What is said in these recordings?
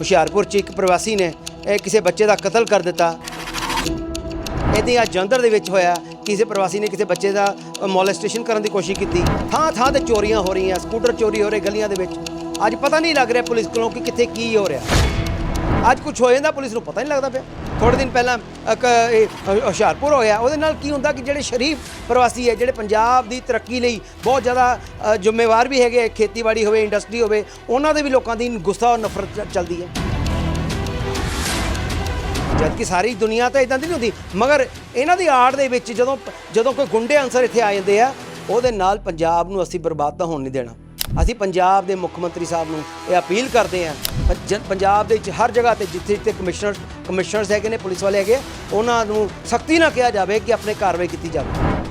ਹੁਸ਼ਿਆਰਪੁਰ 'ਚ ਇੱਕ ਪ੍ਰਵਾਸੀ ਨੇ, ਇਹ ਕਿਸੇ ਬੱਚੇ ਦਾ ਕਤਲ ਕਰ ਦਿੱਤਾ। ਇਹਦੀ ਆ ਜੰਦਰ ਦੇ ਵਿੱਚ ਹੋਇਆ, ਕਿਸੇ ਪ੍ਰਵਾਸੀ ਨੇ ਕਿਸੇ ਬੱਚੇ ਦਾ ਮੋਲੈਸਟੇਸ਼ਨ ਕਰਨ ਦੀ ਕੋਸ਼ਿਸ਼ ਕੀਤੀ। ਥਾਂ ਥਾਂ ਤੇ ਚੋਰੀਆਂ ਹੋ ਰਹੀਆਂ, ਸਕੂਟਰ ਚੋਰੀ ਹੋ ਰਹੇ ਗਲੀਆਂ ਦੇ ਵਿੱਚ। ਅੱਜ ਪਤਾ ਨਹੀਂ ਲੱਗ ਰਿਹਾ ਪੁਲਿਸ ਕੋਲੋਂ ਕਿ ਕਿੱਥੇ ਕੀ ਹੋ ਰਿਹਾ। ਅੱਜ ਕੁਝ ਹੋ ਜਾਂਦਾ ਪੁਲਿਸ ਨੂੰ ਪਤਾ ਨਹੀਂ ਲੱਗਦਾ ਪਿਆ। ਥੋੜੇ ਦਿਨ ਪਹਿਲਾਂ ਇੱਕ ਹੁਸ਼ਿਆਰਪੁਰ ਹੋਇਆ। ਉਹਦੇ ਨਾਲ ਕੀ ਹੁੰਦਾ ਕਿ ਜਿਹੜੇ ਸ਼ਰੀਫ ਪ੍ਰਵਾਸੀ ਹੈ, ਜਿਹੜੇ ਪੰਜਾਬ ਦੀ ਤਰੱਕੀ ਲਈ ਬਹੁਤ ਜ਼ਿਆਦਾ ਜ਼ਿੰਮੇਵਾਰ ਵੀ ਹੈਗੇ ਖੇਤੀਬਾੜੀ ਹੋਵੇ, ਇੰਡਸਟਰੀ ਹੋਵੇ, ਉਹਨਾਂ ਦੇ ਵੀ ਲੋਕਾਂ ਦੀ ਗੁੱਸਾ ਔਰ ਨਫ਼ਰਤ ਚੱਲਦੀ ਹੈ। ਜਦ ਕਿ ਸਾਰੀ ਦੁਨੀਆ ਤਾਂ ਇਦਾਂ ਦੀ ਨਹੀਂ ਹੁੰਦੀ, ਮਗਰ ਇਹਨਾਂ ਦੀ ਆੜ ਦੇ ਵਿੱਚ ਜਦੋਂ ਜਦੋਂ ਕੋਈ ਗੁੰਡੇ ਅਨਸਰ ਇੱਥੇ ਆ ਜਾਂਦੇ ਆ, ਉਹਦੇ ਨਾਲ ਪੰਜਾਬ ਨੂੰ ਅਸੀਂ ਬਰਬਾਦ ਤਾਂ ਹੋਣ ਨਹੀਂ ਦੇਣਾ। ਅਸੀਂ ਪੰਜਾਬ ਦੇ ਮੁੱਖ ਮੰਤਰੀ ਸਾਹਿਬ ਨੂੰ ਇਹ ਅਪੀਲ ਕਰਦੇ ਆ ਪੰਜਾਬ ਦੇ ਵਿੱਚ ਹਰ ਜਗ੍ਹਾ ਤੇ ਜਿੱਥੇ ਜਿੱਥੇ ਕਮਿਸ਼ਨਰ, ਕਮਿਸ਼ਨਰਸ ਹੈਗੇ ਨੇ, ਪੁਲਿਸ ਵਾਲੇ ਹੈਗੇ ਉਹਨਾਂ ਨੂੰ ਸਖਤੀ ਨਾਲ ਕਿਹਾ ਜਾਵੇ ਕਿ ਆਪਣੇ ਕਾਰਵਾਈ ਕੀਤੀ ਜਾਵੇ।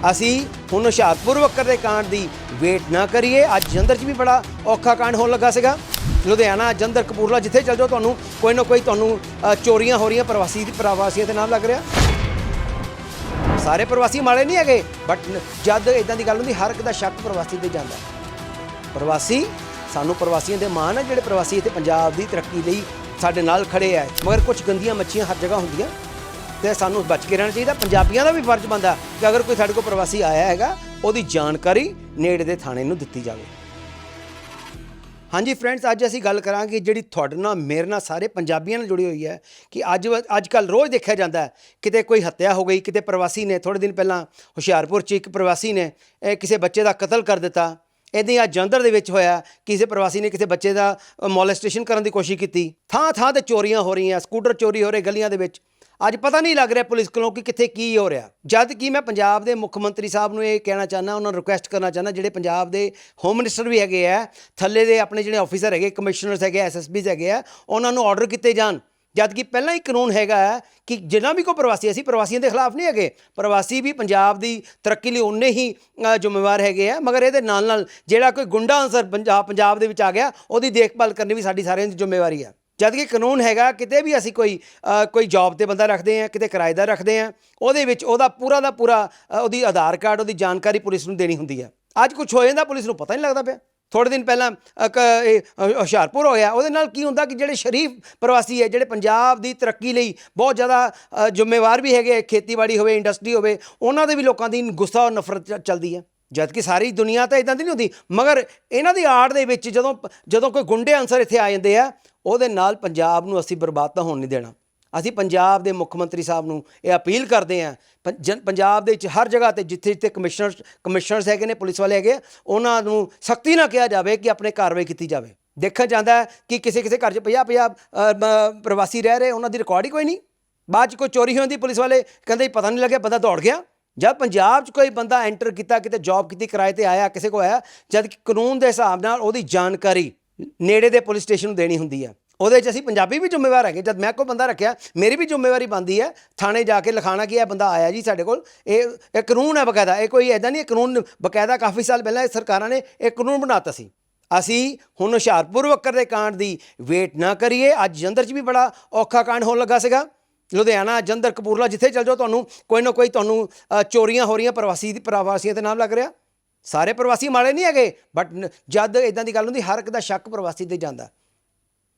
ਅਸੀਂ ਹੁਣ ਹੁਸ਼ਿਆਰਪੁਰ ਵਕਰ ਦੇ ਕਾਂਡ ਦੀ ਵੇਟ ਨਾ ਕਰੀਏ। ਅੱਜ ਜੰਦਰ 'ਚ ਵੀ ਬੜਾ ਔਖਾ ਕਾਂਡ ਹੋਣ ਲੱਗਾ ਸੀਗਾ। ਲੁਧਿਆਣਾ ਜੰਦਰ ਕਪੂਰਲਾ ਜਿੱਥੇ ਚੱਲ ਜਾਓ, ਤੁਹਾਨੂੰ ਕੋਈ ਨਾ ਕੋਈ ਤੁਹਾਨੂੰ ਚੋਰੀਆਂ ਹੋ ਰਹੀਆਂ, ਪ੍ਰਵਾਸੀ ਦੀ ਪ੍ਰਵਾਸੀਆਂ ਦੇ ਨਾਮ ਲੱਗ ਰਿਹਾ। ਸਾਰੇ ਪ੍ਰਵਾਸੀ ਮਾੜੇ ਨਹੀਂ ਹੈਗੇ ਬਟ ਜਦ ਇਦਾਂ ਦੀ ਗੱਲ ਹੁੰਦੀ, ਹਰ ਇੱਕ ਦਾ ਸ਼ੱਕ ਪ੍ਰਵਾਸੀ ਤੇ ਜਾਂਦਾ। ਪ੍ਰਵਾਸੀ, ਸਾਨੂੰ ਪ੍ਰਵਾਸੀਆਂ ਦੇ ਮਾਣ ਹੈ ਜਿਹੜੇ ਪ੍ਰਵਾਸੀ ਇੱਥੇ ਪੰਜਾਬ ਦੀ ਤਰੱਕੀ ਲਈ ਸਾਡੇ ਨਾਲ ਖੜੇ ਆ। ਮਗਰ ਕੁਝ ਗੰਦੀਆਂ ਮੱਛੀਆਂ ਹਰ ਜਗ੍ਹਾ ਹੁੰਦੀਆਂ ਤੇ ਸਾਨੂੰ ਬਚ ਕੇ ਰਹਿਣਾ ਚਾਹੀਦਾ। ਪੰਜਾਬੀਆਂ ਦਾ ਵੀ ਫਰਜ਼ ਬਣਦਾ ਕਿ ਅਗਰ ਕੋਈ ਸਾਡੇ ਕੋਲ ਪ੍ਰਵਾਸੀ ਆਇਆ ਹੈਗਾ, ਉਹਦੀ ਜਾਣਕਾਰੀ ਨੇੜੇ ਦੇ ਥਾਣੇ ਨੂੰ ਦਿੱਤੀ ਜਾਵੇ। ਹਾਂਜੀ ਫਰੈਂਡਸ ਅੱਜ ਅਸੀਂ ਗੱਲ ਕਰਾਂਗੇ ਜਿਹੜੀ ਤੁਹਾਡੇ ਨਾਲ, ਮੇਰੇ ਨਾਲ ਸਾਰੇ ਪੰਜਾਬੀਆਂ ਨਾਲ ਜੁੜੀ ਹੋਈ ਹੈ ਕਿ ਅੱਜ ਅੱਜ ਕੱਲ ਰੋਜ਼ ਦੇਖਿਆ ਜਾਂਦਾ ਹੈ, ਕਿਤੇ ਕੋਈ ਹੱਤਿਆ ਹੋ ਗਈ, ਕਿਤੇ ਪ੍ਰਵਾਸੀ ਨੇ ਥੋੜੇ ਦਿਨ ਪਹਿਲਾਂ ਹੁਸ਼ਿਆਰਪੁਰ 'ਚ ਇੱਕ ਪ੍ਰਵਾਸੀ ਨੇ, ਇਹ ਕਿਸੇ ਬੱਚੇ ਦਾ ਕਤਲ ਕਰ ਦਿੱਤਾ। ਇਹਦੀ ਆ ਜੰਦਰ ਦੇ ਵਿੱਚ ਹੋਇਆ, ਕਿਸੇ ਪ੍ਰਵਾਸੀ ਨੇ ਕਿਸੇ ਬੱਚੇ ਦਾ ਮੋਲੈਸਟੇਸ਼ਨ ਕਰਨ ਦੀ ਕੋਸ਼ਿਸ਼ ਕੀਤੀ। ਥਾਂ ਥਾਂ ਤੇ ਚੋਰੀਆਂ ਹੋ ਰਹੀਆਂ, ਸਕੂਟਰ ਚੋਰੀ ਹੋ ਰਹੇ ਗਲੀਆਂ ਦੇ ਵਿੱਚ। ਅੱਜ ਪਤਾ ਨਹੀਂ ਲੱਗ ਰਿਹਾ ਪੁਲਿਸ ਕੋਲੋਂ ਕਿ ਕਿੱਥੇ ਕੀ ਹੋ ਰਿਹਾ। ਜਦ ਕਿ ਮੈਂ ਪੰਜਾਬ ਦੇ ਮੁੱਖ ਮੰਤਰੀ ਸਾਹਿਬ ਨੂੰ ਇਹ ਕਹਿਣਾ ਚਾਹੁੰਦਾ, ਉਹਨਾਂ ਨੂੰ ਰਿਕੁਐਸਟ ਕਰਨਾ ਚਾਹੁੰਦਾ, ਜਿਹੜੇ ਪੰਜਾਬ ਦੇ ਹੋਮ ਮਿਨਿਸਟਰ ਵੀ ਹੈਗੇ ਆ, ਥੱਲੇ ਦੇ ਆਪਣੇ ਜਿਹੜੇ ਆਫੀਸਰ ਹੈਗੇ ਕਮਿਸ਼ਨਰਸ ਹੈਗੇ ਐਸਐਸਪੀਸ ਹੈਗੇ ਆ, ਉਹਨਾਂ ਨੂੰ ਆਰਡਰ ਕੀਤੇ ਜਾਣ। ਜਦ ਕਿ ਪਹਿਲਾਂ ਹੀ ਕਾਨੂੰਨ ਹੈਗਾ ਹੈ ਕਿ ਜਿੰਨਾ ਵੀ ਕੋਈ ਪ੍ਰਵਾਸੀ ਅਸੀਂ ਪ੍ਰਵਾਸੀਆਂ ਦੇ ਖਿਲਾਫ ਨਹੀਂ ਹੈਗੇ। ਪ੍ਰਵਾਸੀ ਵੀ ਪੰਜਾਬ ਦੀ ਤਰੱਕੀ ਲਈ ਉਨੇ ਹੀ ਜ਼ਿੰਮੇਵਾਰ ਹੈਗੇ ਆ। ਮਗਰ ਇਹਦੇ ਨਾਲ ਨਾਲ ਜਿਹੜਾ ਕੋਈ ਗੁੰਡਾ ਅਨਸਰ ਪੰਜਾਬ ਪੰਜਾਬ ਦੇ ਵਿੱਚ ਆ ਗਿਆ, ਉਹਦੀ ਦੇਖਭਾਲ ਕਰਨੀ ਵੀ ਸਾਡੀ ਸਾਰਿਆਂ ਦੀ ਜ਼ਿੰਮੇਵਾਰੀ ਹੈ ਜਦ ਕਿ ਕਾਨੂੰਨ ਹੈਗਾ, ਕਿਤੇ ਵੀ ਅਸੀਂ ਕੋਈ ਕੋਈ ਜੌਬ ਤੇ ਬੰਦਾ ਰੱਖਦੇ ਆ, ਕਿਤੇ ਕਿਰਾਏਦਾਰ ਰੱਖਦੇ ਆ, ਉਹਦੇ ਵਿੱਚ ਉਹਦਾ ਪੂਰਾ ਦਾ ਪੂਰਾ ਉਹਦੀ ਆਧਾਰ ਕਾਰਡ, ਉਹਦੀ ਜਾਣਕਾਰੀ ਪੁਲਿਸ ਨੂੰ ਦੇਣੀ ਹੁੰਦੀ ਹੈ ਅੱਜ ਕੁਝ ਹੋ ਜਾਂਦਾ, ਪੁਲਿਸ ਨੂੰ ਪਤਾ ਨਹੀਂ ਲੱਗਦਾ ਪਿਆ। ਥੋੜੇ ਦਿਨ ਪਹਿਲਾਂ ਇੱਕ ਹੁਸ਼ਿਆਰਪੁਰ ਹੋਇਆ, ਉਹਦੇ ਨਾਲ ਕੀ ਹੁੰਦਾ ਕਿ ਜਿਹੜੇ ਸ਼ਰੀਫ ਪ੍ਰਵਾਸੀ ਹੈ, ਜਿਹੜੇ ਪੰਜਾਬ ਦੀ ਤਰੱਕੀ ਲਈ ਬਹੁਤ ਜ਼ਿਆਦਾ ਜ਼ਿੰਮੇਵਾਰ ਵੀ ਹੈਗੇ ਖੇਤੀਬਾੜੀ ਹੋਵੇ, ਇੰਡਸਟਰੀ ਹੋਵੇ, ਉਹਨਾਂ ਦੇ ਵੀ ਲੋਕਾਂ ਦੀ ਗੁੱਸਾ ਔਰ ਨਫ਼ਰਤ ਚੱਲਦੀ ਹੈ। ਜਦ ਕਿ ਸਾਰੀ ਦੁਨੀਆ ਤਾਂ ਇਦਾਂ ਦੀ ਨਹੀਂ ਹੁੰਦੀ, ਮਗਰ ਇਹਨਾਂ ਦੀ ਆੜ ਦੇ ਵਿੱਚ ਜਦੋਂ ਜਦੋਂ ਕੋਈ ਗੁੰਡੇ ਅਨਸਰ ਇੱਥੇ ਆ ਜਾਂਦੇ ਆ, ਉਹਦੇ ਨਾਲ ਪੰਜਾਬ ਨੂੰ ਅਸੀਂ ਬਰਬਾਦ ਤਾਂ ਹੋਣ ਨਹੀਂ ਦੇਣਾ। ਅਸੀਂ ਪੰਜਾਬ ਦੇ ਮੁੱਖ ਮੰਤਰੀ ਸਾਹਿਬ ਨੂੰ ਇਹ ਅਪੀਲ ਕਰਦੇ ਹਾਂ, ਪੰ- ਜਨ- ਪੰਜਾਬ ਦੇ ਵਿੱਚ ਹਰ ਜਗ੍ਹਾ ਤੇ ਜਿੱਥੇ ਜਿੱਥੇ ਕਮਿਸ਼ਨਰ, ਕਮਿਸ਼ਨਰਸ ਹੈਗੇ ਨੇ, ਪੁਲਿਸ ਵਾਲੇ ਹੈਗੇ ਉਹਨਾਂ ਨੂੰ ਸਖਤੀ ਨਾਲ ਕਿਹਾ ਜਾਵੇ ਕਿ ਆਪਣੇ ਕਾਰਵਾਈ ਕੀਤੀ ਜਾਵੇ। ਦੇਖਿਆ ਜਾਂਦਾ ਕਿ ਕਿਸੇ ਕਿਸੇ ਘਰ 'ਚ 50 50 ਪ੍ਰਵਾਸੀ ਰਹਿ ਰਹੇ, ਉਹਨਾਂ ਦੀ ਰਿਕਾਰਡ ਹੀ ਕੋਈ ਨਹੀਂ। ਬਾਅਦ 'ਚ ਕੋਈ ਚੋਰੀ ਹੋਈ ਹੁੰਦੀ ਪੁਲਿਸ ਵਾਲੇ, ਕਹਿੰਦੇ ਪਤਾ ਨਹੀਂ ਲੱਗਿਆ, ਬੰਦਾ ਦੌੜ ਗਿਆ। ਜਦ ਪੰਜਾਬ 'ਚ ਕੋਈ ਬੰਦਾ ਐਂਟਰ ਕੀਤਾ, ਕਿਤੇ ਜੌਬ ਕੀਤੀ, ਕਿਰਾਏ ਤੇ ਆਇਆ, ਕਿਸੇ ਕੋ ਆਇਆ, ਜਦ ਕਾਨੂੰਨ ਦੇ ਹਿਸਾਬ ਨਾਲ ਉਹਦੀ ਜਾਣਕਾਰੀ ਨੇੜੇ ਦੇ ਪੁਲਿਸ ਸਟੇਸ਼ਨ ਨੂੰ ਦੇਣੀ ਹੁੰਦੀ ਹੈ। ਉਹਦੇ 'ਚ ਅਸੀਂ ਪੰਜਾਬੀ ਵੀ ਜ਼ਿੰਮੇਵਾਰ ਹੈਗੇ। ਜਦ ਮੈਂ ਕੋਈ ਬੰਦਾ ਰੱਖਿਆ, ਮੇਰੀ ਵੀ ਜ਼ਿੰਮੇਵਾਰੀ ਬਣਦੀ ਹੈ, ਥਾਣੇ ਜਾ ਕੇ ਲਿਖਾਣਾ ਕਿ ਇਹ ਬੰਦਾ ਆਇਆ ਜੀ ਸਾਡੇ ਕੋਲ। ਇਹ ਇਹ ਕਾਨੂੰਨ ਹੈ ਬਕਾਇਦਾ। ਇਹ ਕੋਈ ਐਦਾਂ ਨਹੀਂ, ਇਹ ਕਾਨੂੰਨ ਬਕਾਇਦਾ ਕਾਫੀ ਸਾਲ ਪਹਿਲਾਂ ਇਹ ਸਰਕਾਰਾਂ ਨੇ ਇਹ ਕਾਨੂੰਨ ਬਣਾਤਾ ਸੀ। ਅਸੀਂ ਹੁਣ ਹੁਸ਼ਿਆਰਪੁਰ ਵਕਰ ਦੇ ਕਾਂਡ ਦੀ ਵੇਟ ਨਾ ਕਰੀਏ। ਅੱਜ ਜੰਦਰ 'ਚ ਵੀ ਬੜਾ ਔਖਾ ਕਾਂਡ ਹੋਣ ਲੱਗਾ ਸੀਗਾ। ਲੁਧਿਆਣਾ ਜੰਦਰ ਕਪੂਰਲਾ ਜਿੱਥੇ ਚਲ ਜਾਓ, ਤੁਹਾਨੂੰ ਕੋਈ ਨਾ ਕੋਈ ਤੁਹਾਨੂੰ ਚੋਰੀਆਂ ਹੋ ਰਹੀਆਂ ਪ੍ਰਵਾਸੀ ਦੀ ਪ੍ਰਵਾਸੀਆਂ ਦੇ ਨਾਮ ਲੱਗ ਰਿਹਾ। ਸਾਰੇ ਪ੍ਰਵਾਸੀ ਮਾੜੇ ਨਹੀਂ ਹੈਗੇ, ਬਟ ਜਦ ਇਦਾਂ ਦੀ ਗੱਲ ਹੁੰਦੀ, ਹਰ ਇੱਕ ਦਾ ਸ਼ੱਕ ਪ੍ਰਵਾਸੀ ਤੇ ਜਾਂਦਾ।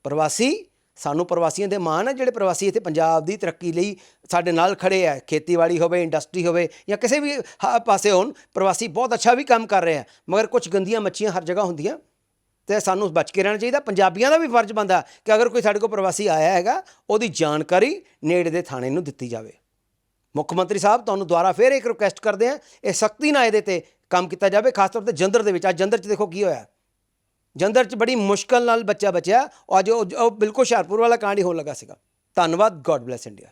ਪ੍ਰਵਾਸੀ, ਸਾਨੂੰ ਪ੍ਰਵਾਸੀਆਂ ਦੇ ਮਾਣ ਆ ਜਿਹੜੇ ਪ੍ਰਵਾਸੀ ਇੱਥੇ ਪੰਜਾਬ ਦੀ ਤਰੱਕੀ ਲਈ ਸਾਡੇ ਨਾਲ ਖੜੇ ਆ। ਖੇਤੀਬਾੜੀ ਹੋਵੇ ਇੰਡਸਟਰੀ ਹੋਵੇ ਜਾਂ ਕਿਸੇ ਵੀ ਹ- ਪਾਸੇ ਹੋਣ, ਪ੍ਰਵਾਸੀ ਬਹੁਤ ਅੱਛਾ ਵੀ ਕੰਮ ਕਰ ਰਹੇ ਆ। ਮਗਰ ਕੁਝ ਗੰਦੀਆਂ ਮੱਛੀਆਂ ਹਰ ਜਗ੍ਹਾ ਹੁੰਦੀਆਂ ਤੇ ਸਾਨੂੰ ਬਚ ਕੇ ਰਹਿਣਾ ਚਾਹੀਦਾ। ਪੰਜਾਬੀਆਂ ਦਾ ਵੀ ਫਰਜ਼ ਬਣਦਾ ਕਿ ਅਗਰ ਕੋਈ ਸਾਡੇ ਕੋਲ ਪ੍ਰਵਾਸੀ ਆਇਆ ਹੈਗਾ, ਉਹਦੀ ਜਾਣਕਾਰੀ ਨੇੜੇ ਦੇ ਥਾਣੇ ਨੂੰ ਦਿੱਤੀ ਜਾਵੇ। ਮੁੱਖ ਮੰਤਰੀ ਸਾਹਿਬ, ਤੁਹਾਨੂੰ ਦੁਆਰਾ ਫੇਰ ਇੱਕ ਰਿਕੁਐਸਟ ਕਰਦੇ ਆ, ਇਹ ਸਖਤੀ ਨਾਲ ਇਹਦੇ ਤੇ ਕੰਮ ਕੀਤਾ ਜਾਵੇ, ਖਾਸ ਤੌਰ ਤੇ ਜੰਦਰ ਦੇ ਵਿੱਚ। ਅੱਜ ਜੰਦਰ 'ਚ ਦੇਖੋ ਕੀ ਹੋਇਆ। ਜੰਦਰ 'ਚ ਬੜੀ ਮੁਸ਼ਕਲ ਨਾਲ ਬੱਚਾ ਬਚਿਆ। ਔਰ ਅੱਜ ਉਹ ਉਹ ਬਿਲਕੁਲ ਹੁਸ਼ਿਆਰਪੁਰ ਵਾਲਾ ਕਾਂਡ ਹੀ ਹੋਣ ਲੱਗਾ ਸੀਗਾ। ਧੰਨਵਾਦ। God bless India